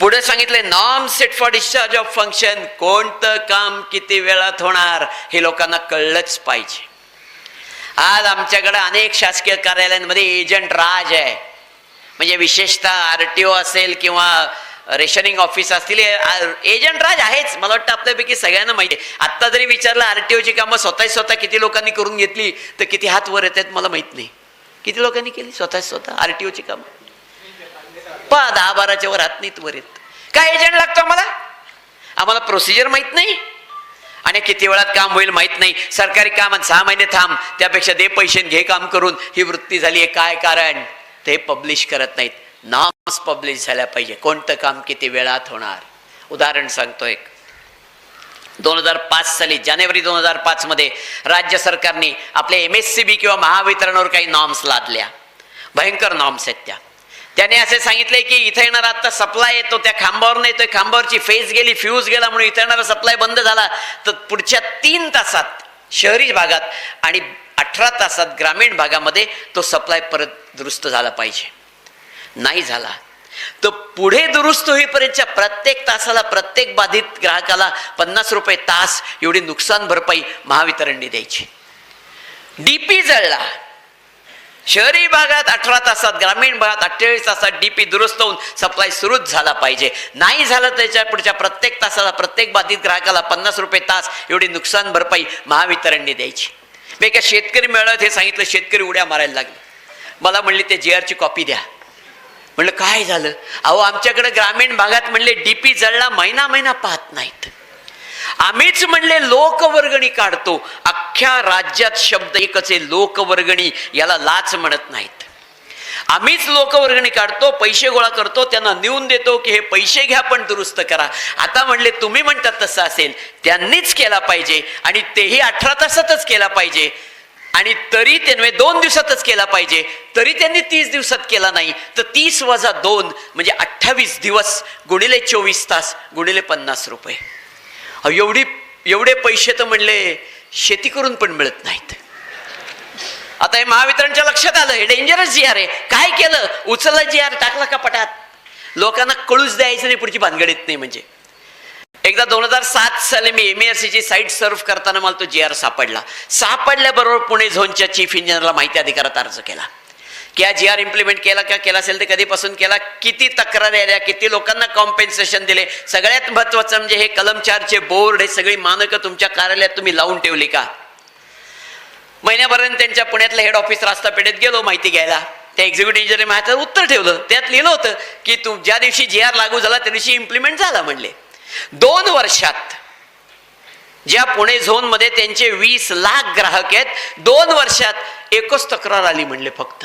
पुढे सांगितले नॉम set for discharge of function कोणतं काम किती वेळात होणार हे लोकांना कळलंच पाहिजे. आज आमच्याकडे अनेक शासकीय कार्यालयांमध्ये एजंट राज आहे. म्हणजे विशेषतः आर टी ओ असेल किंवा रेशनिंग ऑफिस असतील एजंट राज आहेच. मला वाटतं आपल्यापैकी सगळ्यांना माहिती आहे. आत्ता जरी विचारलं आर टी ओची कामं स्वतः स्वतः किती लोकांनी करून घेतली तर किती हात वर येतात मला माहीत नाही. किती लोकांनी केली? स्वतः स्वतः आर टी ओची कामं. पा दहा बाराच्या वर हात नाहीत वर येत. काय एजंट लागतो आम्हाला? आम्हाला प्रोसिजर माहीत नाही. आणि किती वेळात काम होईल माहीत नाही. सरकारी काम आणि सहा महिने थांब. त्यापेक्षा दे पैसे घे काम करून. ही वृत्ती झाली आहे. काय कारण? ते पब्लिश करत नाहीत. नॉर्म्स पब्लिश झाल्या पाहिजे. कोणतं काम किती वेळात होणार? उदाहरण सांगतो एक. दोन हजार पाच साली जानेवारी दोन हजार पाच मध्ये राज्य सरकारने आपल्या एम एस सी बी किंवा महावितरणावर काही नॉर्म्स लादल्या. भयंकर नॉर्म्स आहेत त्या. त्याने असे सांगितले की इथं येणारा आता सप्लाय येतो त्या खांबावर नाही येतोय खांबावरची फेज गेली फ्यूज गेला म्हणून इथं येणारा सप्लाय बंद झाला. तर पुढच्या तीन तासात शहरी भागात आणि अठरा तासात ग्रामीण भागामध्ये तो सप्लाय परत दुरुस्त झाला पाहिजे. नाही झाला. तर पुढे दुरुस्त होईपर्यंतच्या प्रत्येक तासाला प्रत्येक बाधित ग्राहकाला पन्नास रुपये तास एवढी नुकसान भरपाई महावितरणने द्यायची. डीपी जळला. शहरी भागात अठरा तासात ग्रामीण भागात अठ्ठेचाळीस तासात डी पी दुरुस्त होऊन सप्लाय सुरूच झाला पाहिजे. नाही झालं त्याच्या पुढच्या प्रत्येक तासाला प्रत्येक बाधित ग्राहकाला पन्नास रुपये तास एवढी नुकसान भरपाई महावितरणने द्यायची. मी काय शेतकरी मिळत हे सांगितलं शेतकरी उड्या मारायला लागले. मला म्हणले ते जे आरची कॉपी द्या. म्हणलं काय झालं? अहो आमच्याकडे ग्रामीण भागात म्हणले डी पी जळला महिना महिना पाहत नाहीत. आम्हीच म्हणले लोकवर्गणी काढतो. अख्ख्या राज्यात शब्द एकच आहे लोकवर्गणी. याला लाच म्हणत नाहीत. आम्हीच लोकवर्गणी काढतो पैसे गोळा करतो त्यांना नेऊन देतो की हे पैसे घ्या पण दुरुस्त करा. आता म्हणले तुम्ही म्हणतात तसं असेल त्यांनीच केला पाहिजे आणि तेही अठरा तासातच केला पाहिजे. आणि तरी त्यांनी दोन दिवसातच केला पाहिजे. तरी त्यांनी तीस दिवसात केला नाही. तर तीस वजा दोन म्हणजे अठ्ठावीस दिवस गुणिले चोवीस तास गुणिले पन्नास रुपये. एवढी एवढे पैसे तर म्हणले शेती करून पण मिळत नाहीत. आता हे महावितरणच्या लक्षात आलं हे डेंजरस जी आर आहे. काय केलं? उचलला जी आर टाकला कपाटात लोकांना कळूच द्यायचं नाही पुढची भानगड येत नाही म्हणजे. एकदा दोन हजार सात साली मी एम ची साईट सर्व्ह करताना मला तो जी आर सापडला. सापडल्याबरोबर पुणे झोनच्या चीफ इंजिनियरला माहिती अधिकारात अर्ज केला. की जी आर इम्प्लिमेंट केला किंवा केला असेल तर कधीपासून केला किती तक्रारी आल्या किती लोकांना कॉम्पेन्सेशन दिले सगळ्यात महत्वाचं म्हणजे हे कलम चारचे बोर्ड हे सगळी मानकं तुमच्या कार्यालयात तुम्ही लावून ठेवली का? महिन्यापर्यंत त्यांच्या पुण्यातलं हेड ऑफिस रास्तापेठेत गेलो माहिती घ्यायला. त्या एक्झिक्युटिव्ह इंजिनियर माझ्या उत्तर ठेवलं. त्यात लिहिलं होतं की तू ज्या दिवशी जी आर लागू झाला त्या दिवशी इम्प्लिमेंट झाला म्हणले. दोन वर्षात ज्या पुणे झोनमध्ये त्यांचे वीस लाख ग्राहक आहेत दोन वर्षात एकच तक्रार आली म्हणले फक्त.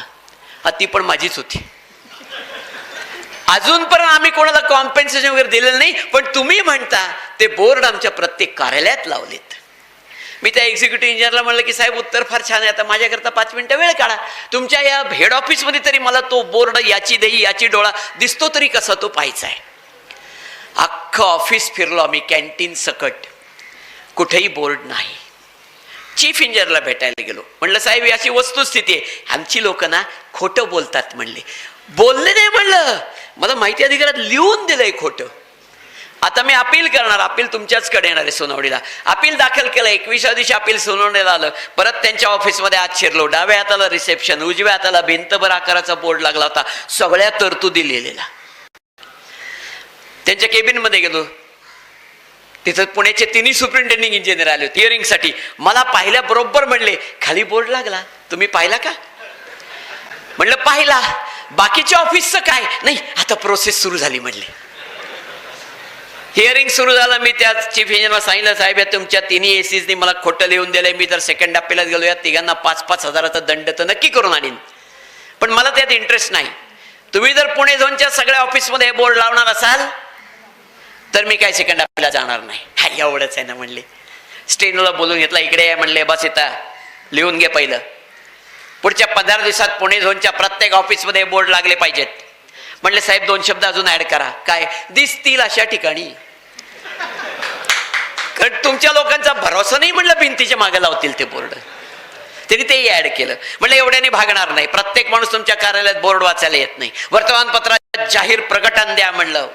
हा ती पण माझीच होती. अजून पण आम्ही कोणाला कॉम्पेन्सेशन वगैरे दिलेलं नाही पण तुम्ही म्हणता ते बोर्ड आमच्या प्रत्येक कार्यालयात लावलेत. मी त्या एक्झिक्युटिव्ह इंजिनियरला म्हणलं की साहेब उत्तर फार छान आहे. आता माझ्याकरता पाच मिनिटं वेळ काढा. तुमच्या या हेड ऑफिसमध्ये तरी मला तो बोर्ड याची दही याची डोळा दिसतो तरी कसा तो पाहायचा आहे? अख्खं ऑफिस फिरलो आम्ही कॅन्टीन सकट. कुठेही बोर्ड नाही. चीफ इंजिनियरला भेटायला गेलो. म्हणलं साहेब याची वस्तुस्थिती आहे. आमची लोक ना खोटं बोलतात म्हणले. बोलले नाही म्हणलं. मला माहिती अधिकारात लिहून दिलंय खोटं. आता मी अपील करणार अपील तुमच्याचकडे येणार आहे सोनवडीला. अपील दाखल केलं एकविसाव्या दिवशी अपील सोनवडीला आलं. परत त्यांच्या ऑफिसमध्ये आत शिरलो. डाव्या हाताला रिसेप्शन उजव्या हाताला भिंतभर आकाराचा बोर्ड लागला होता. सगळ्या तरतुदी लिहिलेला त्यांच्या केबिनमध्ये गेलो. तिथं पुण्याचे तिन्ही सुप्रिंटेंडिंग इंजिनियर आले होते. हिअरिंगसाठी मला पाहिल्या बरोबर म्हणले खाली बोर्ड लागला. तुम्ही पाहिला का? म्हणलं पाहिला. बाकीच्या ऑफिसचं काय? नाही आता प्रोसेस सुरू झाली म्हणले. हिअरिंग सुरू झालं. मी त्या चीफ इंजिनियरला सांगितलं साहेब या तुमच्या तिन्ही एसीजनी मला खोटं लिहून दिलंय. मी तर सेकंड अप्पेलाच गेलो. या तिघांना पाच पाच हजाराचा दंड तर नक्की करून आणीन. पण मला त्यात इंटरेस्ट नाही. तुम्ही जर पुणे झोनच्या सगळ्या ऑफिसमध्ये हे बोर्ड लावणार असाल तर मी काय सेकंड आपल्याला जाणार नाही. हा एवढंच आहे ना म्हणले. स्टेनोला बोलून घेतला इकडे आहे म्हणले बस येता लिहून घे पहिलं. पुढच्या पंधरा दिवसात पुणे झोनच्या प्रत्येक ऑफिसमध्ये बोर्ड लागले पाहिजेत. म्हणले साहेब दोन शब्द अजून ऍड करा. काय? दिसतील अशा ठिकाणी. कारण तुमच्या लोकांचा भरोसा नाही म्हणलं भिंतीच्या मागे लावतील ते बोर्ड. त्यांनी तेही ऍड केलं. म्हणलं एवढ्याने भागणार नाही. प्रत्येक माणूस तुमच्या कार्यालयात बोर्ड वाचायला येत नाही. वर्तमानपत्रात जाहीर प्रकटन द्या म्हणलं.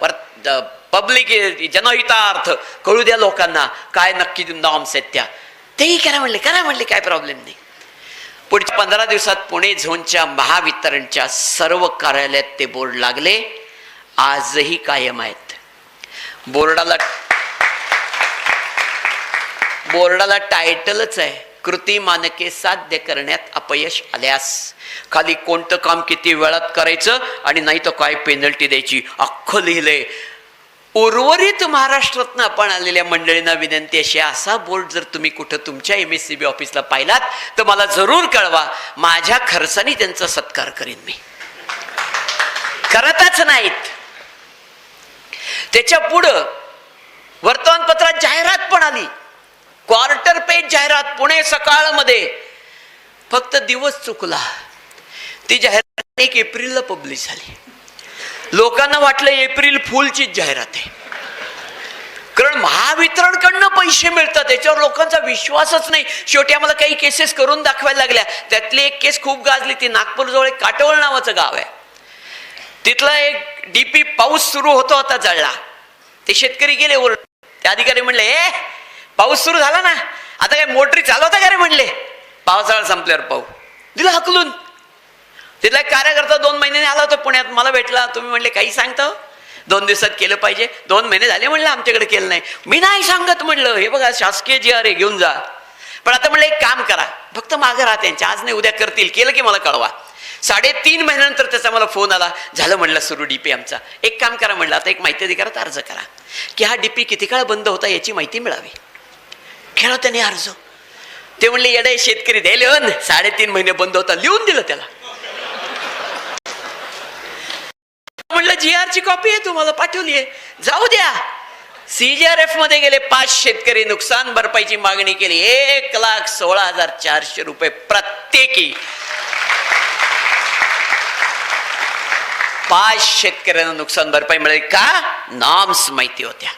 पब्लिक जनहितार्थ. कळू द्या लोकांना काय नक्की नॉर्म्स आहेत त्या तेही करा म्हणले करा म्हणले काय प्रॉब्लेम नाही. पुढच्या पंधरा दिवसात पुणे झोनच्या महावितरणच्या सर्व कार्यालयात ते बोर्ड लागले. आजही कायम आहेत. बोर्डाला बोर्डाला टायटलच आहे. कृती मानके साध्य करण्यात अपयश आल्यास. खाली कोणतं काम किती वेळात करायचं आणि नाही तर काय पेनल्टी द्यायची? अख्खं लिहिलंय. उर्वरित महाराष्ट्रातनं आपण आलेल्या मंडळींना विनंती अशी असा बोर्ड जर तुम्ही कुठं तुमच्या एम एस सी बी ऑफिसला पाहिलात तर मला जरूर कळवा. माझ्या खर्चाने त्यांचा सत्कार करीन मी. करतच नाहीत. त्याच्या पुढं वर्तमानपत्रात जाहिरात पण आली. क्वार्टर पेज जाहिरात पुणे सकाळमध्ये. फक्त दिवस चुकला. ती जाहिरात एक एप्रिलला पब्लिश झाली. लोकांना वाटलं एप्रिल फुलचीच जाहिरात आहे. कारण महावितरणकडनं पैसे मिळतात त्याच्यावर लोकांचा विश्वासच नाही. शेवटी आम्हाला काही केसेस करून दाखवायला लागल्या. त्यातली एक केस खूप गाजली ती नागपूरजवळ एक काटवळ नावाचं गाव आहे. तिथला एक डीपी पाऊस सुरू होतो होता जळला. ते शेतकरी गेले वर. ते अधिकारी म्हणले ए पाऊस सुरू झाला ना. आता काय मोटरी चालवता का रे? म्हणले. पावसाळा संपल्यावर पाहू. दिला हकलून. तिथला एक कार्यकर्ता दोन महिन्याने आला होता पुण्यात. मला भेटला. तुम्ही म्हणले काही सांगता? दोन दिवसात केलं पाहिजे. दोन महिने झाले म्हणलं आमच्याकडे केलं नाही. मी नाही सांगत म्हणलं. हे बघा शासकीय जी अरे घेऊन जा. पण आता म्हणलं एक काम करा. फक्त मागं राहा त्यांच्या. आज नाही उद्या करतील. केलं की मला कळवा. साडेतीन महिन्यानंतर त्याचा मला फोन आला. झालं म्हणलं सुरू डीपी आमचा. एक काम करा म्हणलं. आता एक माहिती अधिकारात अर्ज करा. की हा डीपी किती काळ बंद होता याची माहिती मिळावी. केला त्याने अर्ज. ते म्हणले येडे शेतकरी द्यायला लिहून साडेतीन महिने बंद होता. लिहून दिलं त्याला. म्हणलं आर कॉपी आहे तुम्हाला पाठवली आहे. जाऊ द्या. सीजीआरएफमध्ये गेले पाच शेतकरी नुकसान भरपाईची मागणी केली. एक लाख सोळा हजार चारशे रुपये प्रत्येकी. पाच शेतकऱ्यांना नुकसान भरपाई मिळेल का? नॉर्म्स माहिती होत्या.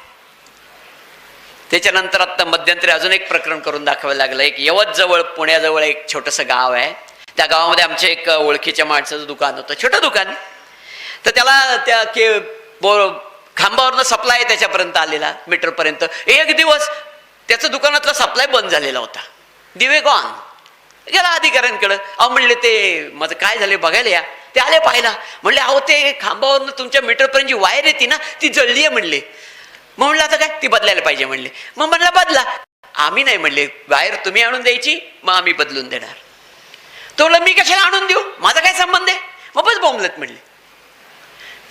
त्याच्यानंतर आता मध्यंतरी अजून एक प्रकरण करून दाखवायला लागलं. एक यवत जवळ पुण्याजवळ एक छोटंसं गाव आहे. त्या गावामध्ये आमच्या एक ओळखीच्या माणसाचं दुकान होतं. छोटं दुकान. तर त्याला त्या के खांबावरनं सप्लाय त्याच्यापर्यंत आलेला मीटरपर्यंत एक दिवस त्याचं दुकानातला सप्लाय बंद झालेला होता. दिवे गॉन गेला अधिकाऱ्यांकडं. अहो म्हणले ते माझं काय झाले बघायला या. ते आले पाहायला. म्हणले अहो ते खांबावरनं तुमच्या मीटरपर्यंत जी वायर येते ना ती जळली आहे म्हणले. मग म्हणलं आता काय? ती बदलायला पाहिजे म्हणले. मग म्हणलं बदला. आम्ही नाही म्हणले. वायर तुम्ही आणून द्यायची मग आम्ही बदलून देणार. तो म्हणलं मी कशाला आणून देऊ? माझा काय संबंध आहे? मग बस बोंबलत म्हणले.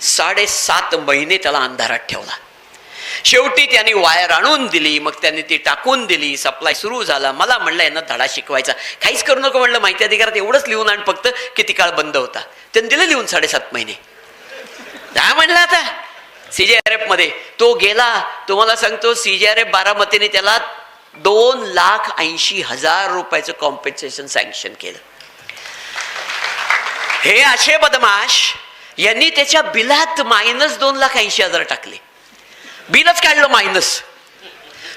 साडेसात महिने त्याला अंधारात ठेवला. शेवटी त्यांनी वायर आणून दिली मग त्यांनी ती टाकून दिली सप्लाय सुरू झाला. मला म्हणलं यांना धडा शिकवायचा. काहीच करू नको म्हणलं माहिती अधिकारात एवढंच लिहून आण फक्त किती काळ बंद होता. त्यांनी दिलं लिहून साडेसात महिने. काय म्हणलं आता सीजेआरएफमध्ये. तो गेला तुम्हाला सांगतो सीजेआरएफ बारामतीने त्याला दोन लाख ऐंशी हजार रुपयाचं कॉम्पेन्सेशन सँक्शन केलं. हे असे बदमाश यांनी त्याच्या बिलात मायनस दोन लाख ऐंशी हजार टाकले. बिलच काढलं मायनस.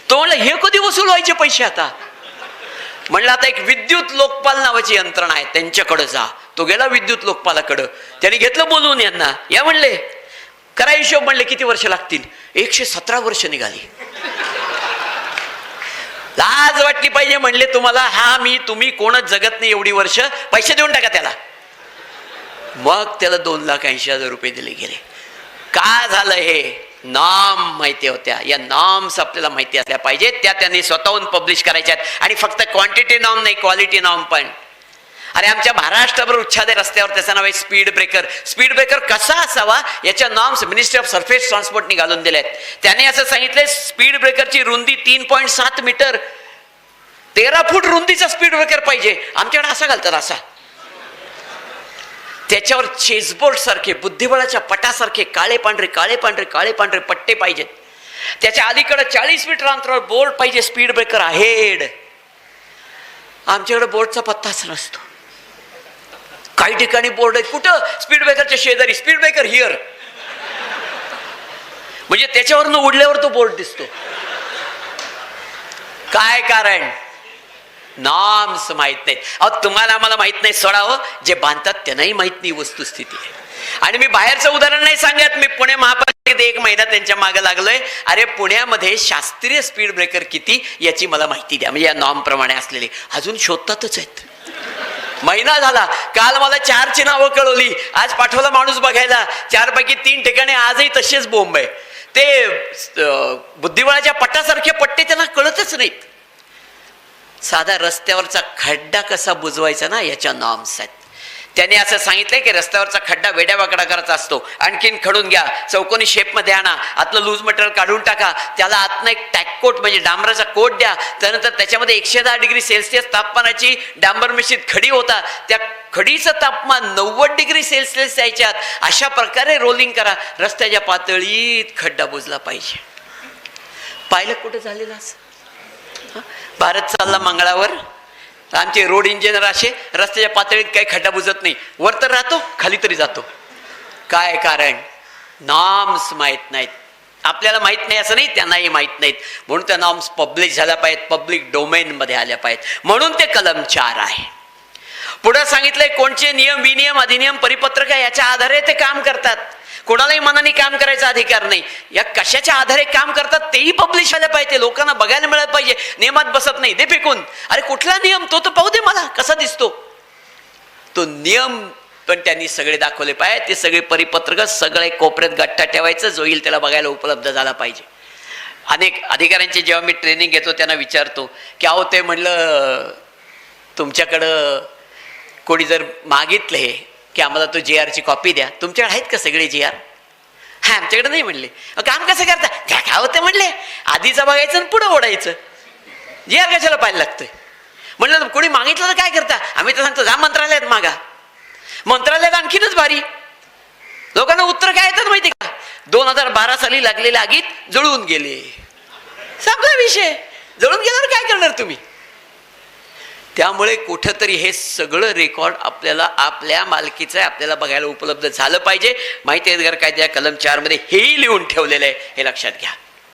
तो म्हणलं हे कधी वसूल व्हायचे पैसे आता? म्हणलं आता एक विद्युत लोकपाल नावाची यंत्रणा आहे त्यांच्याकडे जा. तो गेला विद्युत लोकपालाकडं. त्याने घेतलं बोलून यांना. या म्हणले करा हिशोब म्हणले किती वर्ष लागतील? एकशे सतरा वर्ष निघाली. लाज वाटली पाहिजे म्हणले तुम्हाला. हा मी तुम्ही कोणच जगत नाही एवढी वर्ष. पैसे देऊन टाका त्याला. मग त्याला दोन लाख ऐंशी हजार रुपये दिले गेले. का झालं हे? नाम माहिती होत्या. या नॉम्स आपल्याला माहिती असल्या पाहिजेत. त्या त्यांनी स्वतःहून पब्लिश करायच्यात. आणि फक्त क्वांटिटी नॉम नाही क्वालिटी नॉर्म पण. अरे आमच्या महाराष्ट्रभर उच्छादे रस्त्यावर त्याचं नाव आहे स्पीड ब्रेकर स्पीड ब्रेकर कसा असावा? याच्या नॉर्म्स मिनिस्ट्री ऑफ सरफेस ट्रान्सपोर्टने घालून दिले आहेत त्याने असं सांगितलंय स्पीड ब्रेकरची रुंदी तीन पॉईंट सात मीटर. तेरा फूट रुंदीचा स्पीड ब्रेकर पाहिजे. आमच्याकडे असा घालतात असा. त्याच्यावर चेसबोर्ड सारखे बुद्धिबळाच्या पटासारखे काळे पांढरे काळे पांढरे काळे पांढरे पट्टे पाहिजेत. त्याच्या अलीकडे चाळीस मीटर अंतरावर बोर्ड पाहिजे स्पीड ब्रेकर आहेड आमच्याकडे बोर्डचा पत्ताच नसतो. काही ठिकाणी बोर्ड आहेत. कुठं? स्पीड ब्रेकरच्या शेजारी. स्पीड ब्रेकर हिअर म्हणजे त्याच्यावरनं उडल्यावर तो बोर्ड दिसतो. काय कारण? नॉर्म्स माहीत नाहीत अहो तुम्हाला आम्हाला माहीत नाही सोडावं हो. जे बांधतात त्यांनाही माहीत नाही वस्तुस्थिती. आणि मी बाहेरचं उदाहरण नाही सांगत. मी पुणे महापालिका एक महिना त्यांच्या मागे लागलोय. अरे पुण्यामध्ये शास्त्रीय स्पीड ब्रेकर किती याची मला माहिती द्या. म्हणजे या नॉर्म प्रमाणे असलेली. अजून शोधतातच आहेत. महिना झाला. काल मला चारची नावं कळवली. आज पाठवला माणूस बघायला. चारपैकी तीन ठिकाणी आजही तसेच बोंब आहे. ते बुद्धिबळाच्या पट्टासारखे पट्टे त्यांना कळतच नाहीत. साधा रस्त्यावरचा खड्डा कसा बुजवायचा ना याच्या नॉर्म्स आहेत त्याने असं सांगितलंय की रस्त्यावरचा खड्डा वेड्यावाकडा करायचा असतो. आणखीन खडून घ्या चौकोनी शेपमध्ये आणा आतलं लूज मटेरियल काढून टाका त्याला आतनं एक टॅककोट म्हणजे डांबराचा कोट द्या. त्यानंतर त्याच्यामध्ये एकशे दहा डिग्री सेल्सिअस तापमानाची डांबर मिश्रित खडी होता. त्या खडीचं तापमान नव्वद डिग्री सेल्सिअस यायच्यात. अशा प्रकारे रोलिंग करा. रस्त्याच्या पातळीत खड्डा बुजला पाहिजे. पाहिलं कुठं झालेलं असं? भारत चालला मंगळावर. आमचे रोड इंजिनियर असे रस्त्याच्या पातळीत काही खड्डा बुजत नाही. वर तर राहतो खाली तरी जातो. काय कारण? नॉर्म्स माहीत नाहीत. आपल्याला माहीत नाही असं नाही त्यांनाही माहीत नाहीत. म्हणून त्या नॉर्म्स पब्लिश झाल्या पाहिजेत पब्लिक डोमेनमध्ये आल्या पाहिजेत. म्हणून ते कलम चार आहे. पुढं सांगितलंय कोणचे नियम विनियम अधिनियम परिपत्रक आहे याच्या आधारे ते काम करतात. कोणालाही मनाने काम करायचा अधिकार नाही. या कशाच्या आधारे काम करतात तेही पब्लिश व्हायला पाहिजे. लोकांना बघायला मिळालं पाहिजे. नियमात बसत नाही. दे फेकून. अरे कुठला नियम? तो तर पाहू दे मला. कसा दिसतो? तो नियम पण त्यांनी सगळे दाखवले पाहिजे ते सगळे परिपत्रक सगळे कोपऱ्यात गट्टा ठेवायचं. जो येईल त्याला बघायला उपलब्ध झाला पाहिजे. अनेक अधिकाऱ्यांचे जेव्हा मी ट्रेनिंग घेतो त्यांना विचारतो की अहो ते म्हणलं तुमच्याकडं कोणी जर मागितले की आम्हाला तो जे आरची कॉपी द्या. तुमच्याकडे आहेत का सगळे जे आर हा आमच्याकडे नाही म्हणले. काम कसं करता? त्या काय होतं म्हणले? आधीचं बघायचं आणि पुढं ओढायचं. जे आर कशाला पाहायला लागतंय? म्हणलं कोणी मागितलं तर काय करता? आम्ही तर सांगतो जा मंत्रालयात मागा. मंत्रालयात आणखीनच भारी. लोकांना उत्तर काय येतात माहिती का? दोन हजार बारा साली लागलेल्या आगीत जळून गेले. संपला विषय. जळून गेल्यावर काय करणार तुम्ही? त्यामुळे कुठंतरी हे सगळं रेकॉर्ड आपल्याला आपल्या मालकीचं आहे आपल्याला बघायला उपलब्ध झालं पाहिजे. माहिती आहे कायद्या कलम चारमध्ये हेही लिहून ठेवलेलं आहे. हे लक्षात घ्या.